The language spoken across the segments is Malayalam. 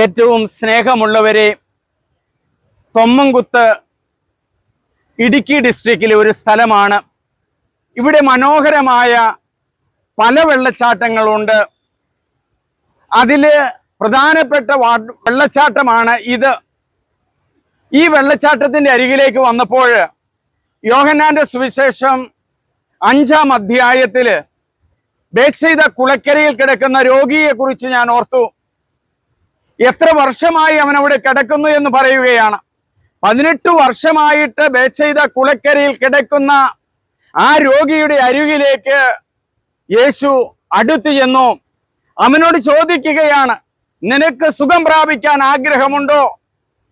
ഏറ്റവും സ്നേഹമുള്ളവരെ തൊമ്മൻകുത്ത് ഇടുക്കി ഡിസ്ട്രിക്റ്റിലെ ഒരു സ്ഥലമാണ്. ഇവിടെ മനോഹരമായ പല വെള്ളച്ചാട്ടങ്ങളുണ്ട്. അതിൽ പ്രധാനപ്പെട്ട വെള്ളച്ചാട്ടമാണ് ഇത്. ഈ വെള്ളച്ചാട്ടത്തിന്റെ അരികിലേക്ക് വന്നപ്പോൾ യോഹന്നാന്റെ സുവിശേഷം അഞ്ചാം അധ്യായത്തിൽ ചെയ്ത കുളക്കരയിൽ കിടക്കുന്ന രോഗിയെക്കുറിച്ച് ഞാൻ ഓർത്തു. എത്ര വർഷമായി അവൻ അവിടെ കിടക്കുന്നു എന്ന് പറയുകയാണ്. പതിനെട്ട് വർഷമായിട്ട് ബേച്ചെയ്ത കുളക്കരയിൽ കിടക്കുന്ന ആ രോഗിയുടെ അരികിലേക്ക് യേശു അടുത്തു ചെന്നു. അവനോട് ചോദിക്കുകയാണ് നിനക്ക് സുഖം പ്രാപിക്കാൻ ആഗ്രഹമുണ്ടോ?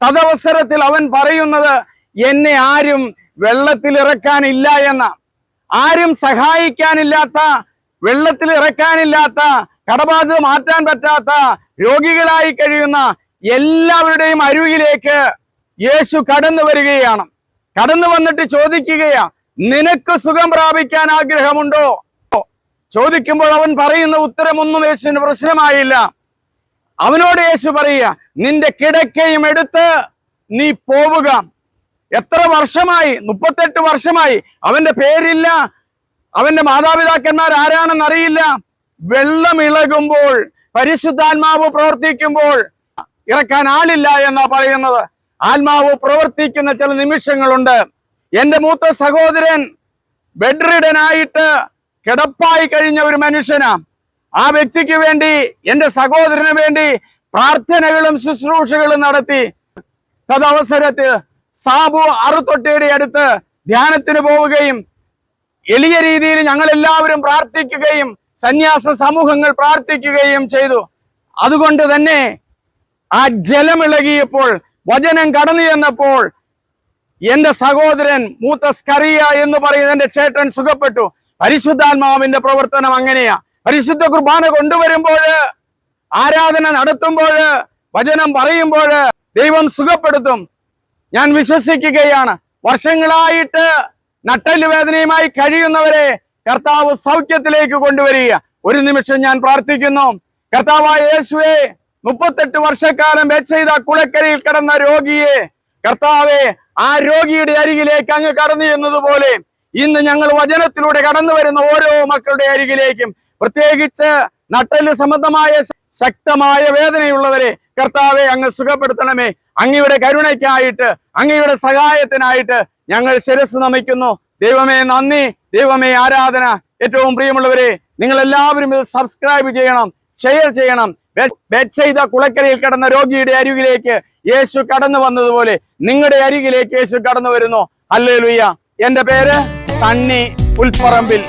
തദവസരത്തിൽ അവൻ പറയുന്നത് എന്നെ ആരും വെള്ളത്തിൽ ഇറക്കാനില്ല എന്ന ആരും സഹായിക്കാനില്ലാത്ത വെള്ളത്തിൽ ഇറക്കാനില്ലാത്ത കടബാധ്യത മാറ്റാൻ പറ്റാത്ത രോഗികളായി കഴിയുന്ന എല്ലാവരുടെയും അരുവിലേക്ക് യേശു കടന്നു വരികയാണ്. കടന്നു വന്നിട്ട് ചോദിക്കുകയാ നിനക്ക് സുഖം പ്രാപിക്കാൻ ആഗ്രഹമുണ്ടോ? ചോദിക്കുമ്പോൾ അവൻ പറയുന്ന ഉത്തരമൊന്നും യേശുവിന് പ്രശ്നമായില്ല. അവനോട് യേശു പറയുക നിന്റെ കിടക്കയും എടുത്ത് നീ പോവുക. എത്ര വർഷമായി? മുപ്പത്തെട്ട് വർഷമായി. അവന്റെ പേരില്ല. അവന്റെ മാതാപിതാക്കന്മാർ ആരാണെന്ന് അറിയില്ല വെള്ളം ഇളകുമ്പോൾ പരിശുദ്ധാത്മാവ് പ്രവർത്തിക്കുമ്പോൾ ഇറക്കാൻ ആളില്ല എന്നാ പറയുന്നത്. ആത്മാവ് പ്രവർത്തിക്കുന്ന ചില നിമിഷങ്ങളുണ്ട്. എന്റെ മൂത്ത സഹോദരൻ ബെഡ്രിഡനായിട്ട് കിടപ്പായി കഴിഞ്ഞ ഒരു മനുഷ്യനാ. ആ വ്യക്തിക്ക് വേണ്ടി എന്റെ സഹോദരന് വേണ്ടി പ്രാർത്ഥനകളും ശുശ്രൂഷകളും നടത്തി. തദവസരത്തിൽ സാബു അറുതൊട്ടിയുടെ അടുത്ത് ധ്യാനത്തിന് പോവുകയും എളിയ രീതിയിൽ ഞങ്ങൾ എല്ലാവരും പ്രാർത്ഥിക്കുകയും സന്യാസ സമൂഹങ്ങൾ പ്രാർത്ഥിക്കുകയും ചെയ്തു. അതുകൊണ്ട് തന്നെ ആ ജലമിളകിയപ്പോൾ വചനം കടന്നു ചെന്നപ്പോൾ എന്റെ സഹോദരൻ മൂത്ത സ്കറിയ എന്ന് പറയുന്ന എന്റെ ചേട്ടൻ സുഖപ്പെട്ടു. പരിശുദ്ധാത്മാവിന്റെ പ്രവർത്തനം അങ്ങനെയാ. പരിശുദ്ധ കുർബാന കൊണ്ടുവരുമ്പോൾ ആരാധന നടത്തുമ്പോൾ വചനം പറയുമ്പോൾ ദൈവം സുഖപ്പെടുത്തും. ഞാൻ വിശ്വസിക്കുകയാണ്. വർഷങ്ങളായിട്ട് നട്ടൽ വേദനയുമായി കഴിയുന്നവരെ കർത്താവ് സൗഖ്യത്തിലേക്ക് കൊണ്ടുവരിക. ഒരു നിമിഷം ഞാൻ പ്രാർത്ഥിക്കുന്നു. കർത്താവായ യേശുവെ മുപ്പത്തെട്ട് വർഷക്കാലം വെച്ചെയ്ത കുളക്കരയിൽ കിടന്ന രോഗിയെ കർത്താവെ ആ രോഗിയുടെ അരികിലേക്ക് അങ്ങ് കടന്നു എന്നതുപോലെ ഇന്ന് ഞങ്ങൾ വചനത്തിലൂടെ കടന്നു വരുന്ന ഓരോ മക്കളുടെ അരികിലേക്കും പ്രത്യേകിച്ച് നട്ടൽ സംബന്ധമായ ശക്തമായ വേദനയുള്ളവരെ കർത്താവെ അങ്ങ് സുഖപ്പെടുത്തണമേ. അങ്ങയുടെ കരുണയ്ക്കായിട്ട് അങ്ങയുടെ സഹായത്തിനായിട്ട് ഞങ്ങൾ ശിരസ് നമിക്കുന്നു. ദൈവമേ നന്ദി. ദൈവമേ ആരാധന. ഏറ്റവും പ്രിയമുള്ളവരെ നിങ്ങൾ എല്ലാവരും ഇത് സബ്സ്ക്രൈബ് ചെയ്യണം ഷെയർ ചെയ്യണം. ബെഡ് ചെയ്ത കുളക്കരയിൽ കിടന്ന രോഗിയുടെ അരികിലേക്ക് യേശു കടന്നു വന്നതുപോലെ നിങ്ങളുടെ അരികിലേക്ക് യേശു കടന്നു വരുന്നു. അല്ലേ ലുയ്യ എന്റെ പേര് സണ്ണി ഉൽപ്പറമ്പിൽ